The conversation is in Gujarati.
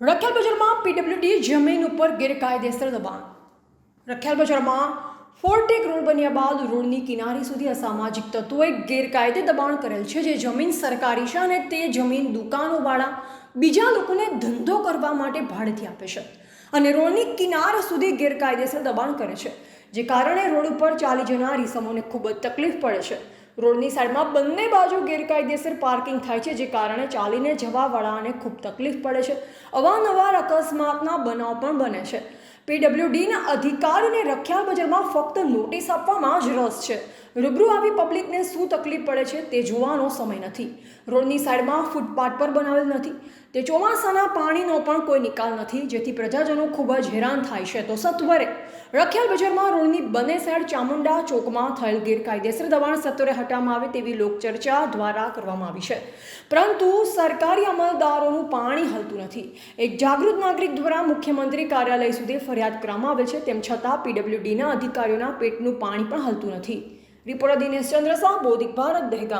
રખિયાલ બજારમાં પીડબ્લ્યુડી જમીન ઉપર ગેરકાયદેસર દબાણ. રખિયાલ બજારમાં ફોર્ટેક રોડ બન્યા બાદ રોડની કિનારી સુધી અસામાજિક તત્વોએ ગેરકાયદે દબાણ કરેલ છે, જે જમીન સરકારી છે અને તે જમીન દુકાનોવાળા બીજા લોકોને ધંધો કરવા માટે ભાડેથી આપે છે અને રોડની કિનાર સુધી ગેરકાયદેસર દબાણ કરે છે, જે કારણે રોડ ઉપર ચાલી જનારી સમોને ખૂબ જ તકલીફ પડે છે. રોડની સાઈડમાં બંને બાજુ ગેરકાયદેસર પાર્કિંગ થાય છે, જે કારણે ચાલીને જવાવાળાને ખૂબ તકલીફ પડે છે. અવારનવાર અકસ્માતના બનાવ પણ બને છે. પીડબ્લ્યુડીના અધિકારીને રખિયાલ બજારમાં ફક્ત નોટિસ આપવામાં જ રસ છે. રૂબરૂ આવી પબ્લિકને શું તકલીફ પડે છે તે જોવાનો સમય નથી. રોડની સાઈડમાં ફૂટપાથ પર બનાવેલ નથી. તે ચોમાસાના પાણીનો પણ કોઈ નિકાલ નથી, જેથી પ્રજાજનો ખૂબ જ હેરાન થાય છે. તો સત્વરે, રખિયાલ બજારમાં રોડની બંને સાઈડ ચામુંડા ચોકમાં થયેલ ગેરકાયદેસર દબાણ સત્વરે હટાવવામાં આવે તેવી લોકચર્ચા દ્વારા કરવામાં આવી છે. પરંતુ સરકારી અમલદારોનું પાણી હલતું નથી. એક જાગૃત નાગરિક દ્વારા મુખ્યમંત્રી કાર્યાલય સુધી ફરિયાદ કરવામાં આવે છે. તેમ છતાં, પીડબ્લ્યુડીના અધિકારીઓના પેટનું પાણી પણ હલતું નથી. રિપોર્ટર દિનેશ ચંદ્ર સાહ બોધિક ભારત દહેગામ.